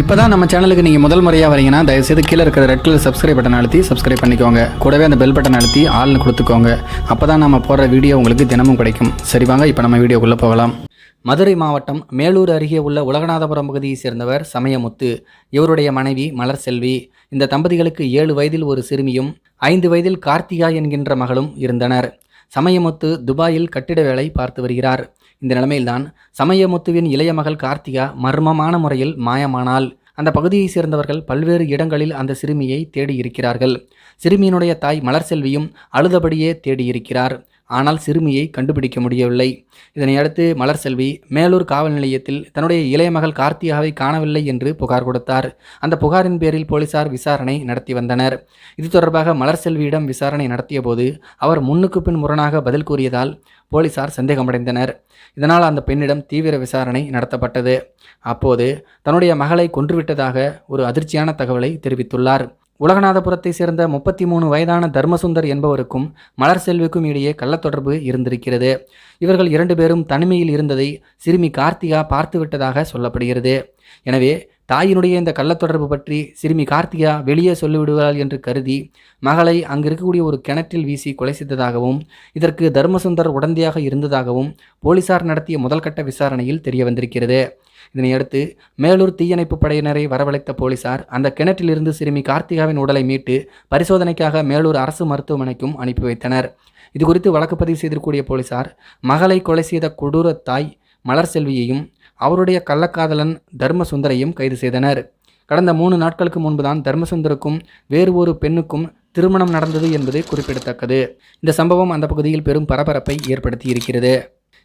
இப்போ தான் நம்ம சேனலுக்கு நீங்கள் முதல் முறையாக வரீங்கன்னா தயவுசெய்து கீழே இருக்கிற ரெட் கலர் சப்ஸ்கிரைப் பட்டன் அழுத்தி சப்ஸ்கிரைப் பண்ணிக்கோங்க. கூடவே அந்த பெல் பட்டன் அழுத்தி ஆள்னு கொடுத்துக்கோங்க. அப்போ தான் நம்ம போடுற வீடியோ உங்களுக்கு தினமும் கிடைக்கும். சரி வாங்க இப்போ நம்ம வீடியோக்குள்ளே போகலாம். மதுரை மாவட்டம் மேலூர் அருகே உள்ள உலகநாதபுரம் பகுதியை சேர்ந்தவர் சமயமுத்து. இவருடைய மனைவி மலர் செல்வி. இந்த தம்பதிகளுக்கு ஏழு வயதில் ஒரு சிறுமியும் ஐந்து வயதில் கார்த்திகா என்கின்ற மகளும் இருந்தனர். சமயமுத்து துபாயில் கட்டிட வேலை பார்த்து வருகிறார். இந்த நிலைமையில்தான் சமயமுத்துவின் இளைய மகள் கார்த்திகா மர்மமான முறையில் மாயமானாள். அந்த பகுதியைச் சேர்ந்தவர்கள் பல்வேறு இடங்களில் அந்த சிறுமியை தேடி இருக்கிறார்கள் சிறுமியினுடைய தாய் மலர் செல்வியும் அழுதபடியே தேடியிருக்கிறார். ஆனால் சிறுமியை கண்டுபிடிக்க முடியவில்லை. இதனையடுத்து மலர் செல்வி மேலூர் காவல் நிலையத்தில் தன்னுடைய இளைய மகள் கார்த்திகாவை காணவில்லை என்று புகார் கொடுத்தார். அந்த புகாரின் பேரில் போலீசார் விசாரணை நடத்தி வந்தனர். இது தொடர்பாக மலர் செல்வியிடம் விசாரணை நடத்திய போது அவர் முன்னுக்கு பின் முரணாக பதில் கூறியதால் போலீசார் சந்தேகமடைந்தனர். இதனால் அந்த பெண்ணிடம் தீவிர விசாரணை நடத்தப்பட்டது. அப்போது தன்னுடைய மகளை கொன்றுவிட்டதாக ஒரு அதிர்ச்சியான தகவலை தெரிவித்துள்ளார். உலகநாதபுரத்தை சேர்ந்த முப்பத்தி மூணு வயதான தர்மசுந்தர் என்பவருக்கும் மலர் செல்விக்கும் இடையே கள்ளத்தொடர்பு இருந்திருக்கிறது. இவர்கள் இரண்டு பேரும் தனிமையில் இருந்ததை சிறுமி கார்த்திகா பார்த்துவிட்டதாக சொல்லப்படுகிறது. எனவே தாயினுடைய இந்த கள்ளத்தொடர்பு பற்றி சிறுமி கார்த்திகா வெளியே சொல்லிவிடுவாள் என்று கருதி மகளை அங்கு இருக்கக்கூடிய ஒரு கிணற்றில் வீசி கொலை செய்ததாகவும் இதற்கு தர்மசுந்தர் உடந்தையாக இருந்ததாகவும் போலீசார் நடத்திய முதல்கட்ட விசாரணையில் தெரிய வந்திருக்கிறது இதனையடுத்து மேலூர் தீயணைப்பு படையினரை வரவழைத்த போலீசார் அந்த கிணற்றிலிருந்து சிறுமி கார்த்திகாவின் உடலை மீட்டு பரிசோதனைக்காக மேலூர் அரசு மருத்துவமனைக்கும் அனுப்பி வைத்தனர். இதுகுறித்து வழக்கு பதிவு செய்திருக்கூடிய போலீசார் மகளை கொலை செய்த கொடூர தாய் மலர் செல்வியையும் அவருடைய கள்ளக்காதலன் தர்மசுந்தரையும் கைது செய்தனர். கடந்த மூணு நாட்களுக்கு முன்புதான் தர்மசுந்தருக்கும் வேறு ஒரு பெண்ணுக்கும் திருமணம் நடந்தது என்பது குறிப்பிடத்தக்கது. இந்த சம்பவம் அந்த பகுதியில் பெரும் பரபரப்பை ஏற்படுத்தி இருக்கிறது